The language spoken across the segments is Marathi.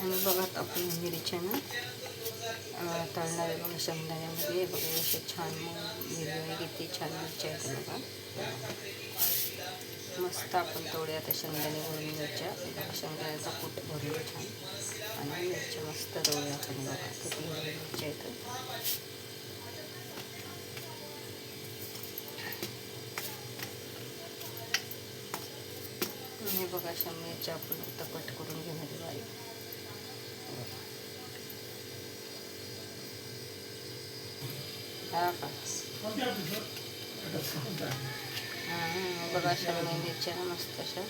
आणि बघा आता आपण मिरच्यानं तळणार बघा शेंगदाण्यामध्ये बघा असे छान मग किती छान मिरच्या आहेत बघा. मस्त आपण तेवढे आता शेंगदाणे भरून मिरच्या. बघा शेंगदाण्याचा कूट भरून छान. आणि मिरच्या मस्त तळूया आपण बघा. किती हिरवी मिरच्या आहेत. हे बघा अशा मिरच्या आपण आता कट करून घेणार बघा अशा मिरच्या मस्त अशा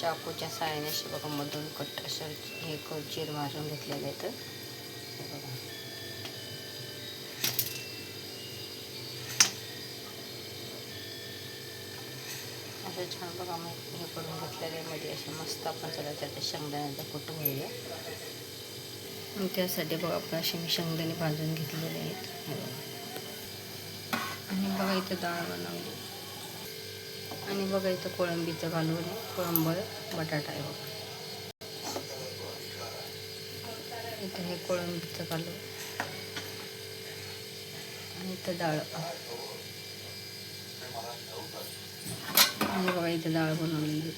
चाकूच्या साहाय्याने अशा बघा मधून कट अशा हे क- चीर मारून घेतलेलं आहे तर बघा. असं छान बघा मी हे करून घेतलेलं आहे मध्ये असे मस्त आपण चला त्यात शेंगदाण्याचा कुटुंब घेऊया आणि त्यासाठी बघा आपण असे मी शेंगदाणे भाजून घेतलेले आहेत. हे बघा. आणि बघा इथं डाळ बनवली. आणि बघा इथं कोळंबीचं घालून कोळंब बटाटा आहे बघा. इथं हे कोळंबीचं घालून. आणि इथं डाळ. आणि बघा इथं डाळ बनवलेली.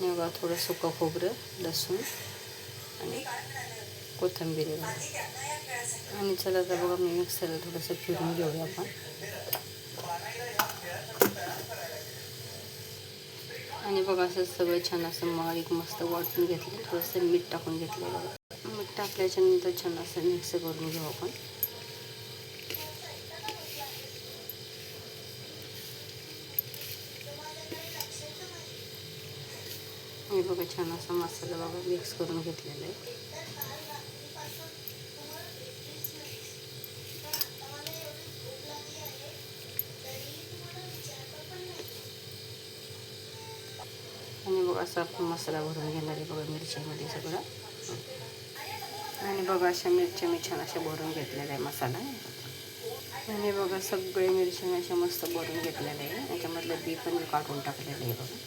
बघा थोडं सुकं खोबरं लसूण आणि कोथंबीर आणि चला तर बघा मी मिक्सरला थोडंसं फिरून घेऊया आपण. आणि बघा असं सगळं छान असं बारीक मस्त वाटून घेतलं थोडंसं मीठ टाकून घेतलं बघा. मीठ टाकल्याच्यानंतर छान असं मिक्स करून घेऊ आपण. बघा छान असा मसाला बघा मिक्स करून घेतलेला आहे. आणि बघा असा आपण मसाला भरून घेणार आहे बघा मिरच्यामध्ये सगळं. आणि बघा अशा मिरच्या मी छान अशा भरून घेतलेल्या आहे मसाला. आणि बघा सगळे मिरच्या अशा मस्त भरून घेतलेल्या आहे. त्याच्यामधलं बी पण मी काढून टाकलेलं आहे बघा बघा कशा आहेत.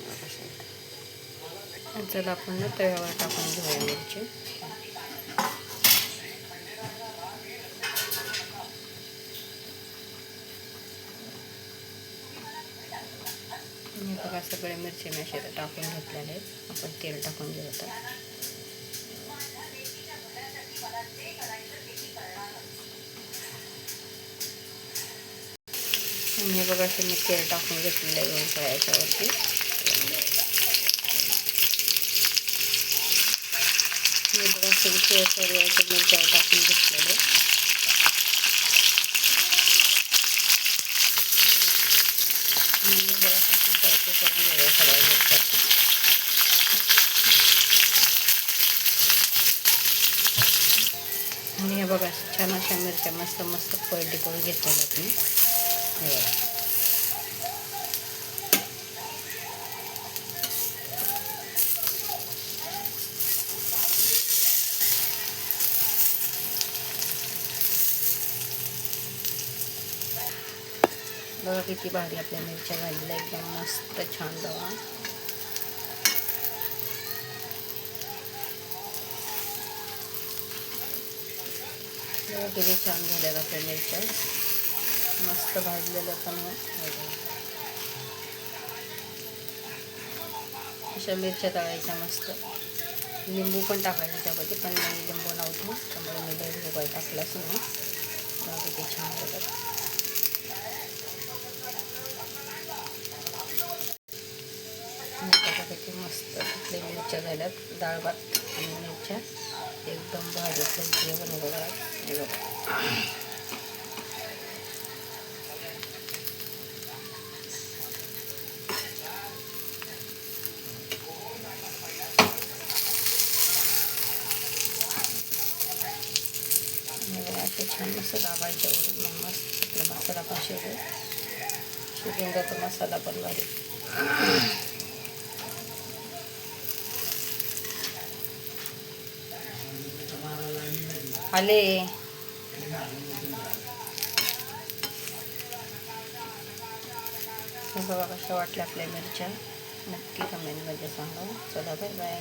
आणि चला आपण ना तव्यावर टाकून घेऊया मिरची. आणि बघा सगळे मिरची मी असे टाकून घेतलेले आहेत. आपण तेल टाकून घेऊ आता. हे बघा असे मी तेल टाकून घेतलेलं आहे दोन याच्यावरती हे बघा सगळी तेल सर्व टाकून घेतलेले म्हणजे करून घेऊया सगळ्या मिरच्या आणि हे बघा छान अशा मिरच्या मस्त मस्त क्वालिटी करून घेतलेल्या तुम्ही बघा किती भारी आपल्या मिरच्या घाललेल्या एकदम मस्त, छान बघा बघा किती छान झाल्यात आपल्या मिरच्या मस्त भाजलेल्या पण अशा मिरच्या तळायच्या मस्त। लिंबू पण टाकायचं त्यामध्ये पण मी लिंबू नव्हतो, त्यामुळे मी दही टाकलाच नाही. किती छान आपल्या मिरच्या झाल्यात डाळ भात आणि मिरच्या एकदम भाजीचं जेवण बघा. हे बघा. छान मस्त दाबायच्या वरून मग मस्त मसाला पण शिजू शिजून जातो मसाला पण भारी. आले. बघा कशा वाटल्या आपल्या मिरच्या. नक्की कमेंटमध्ये सांगा. चला बाय बाय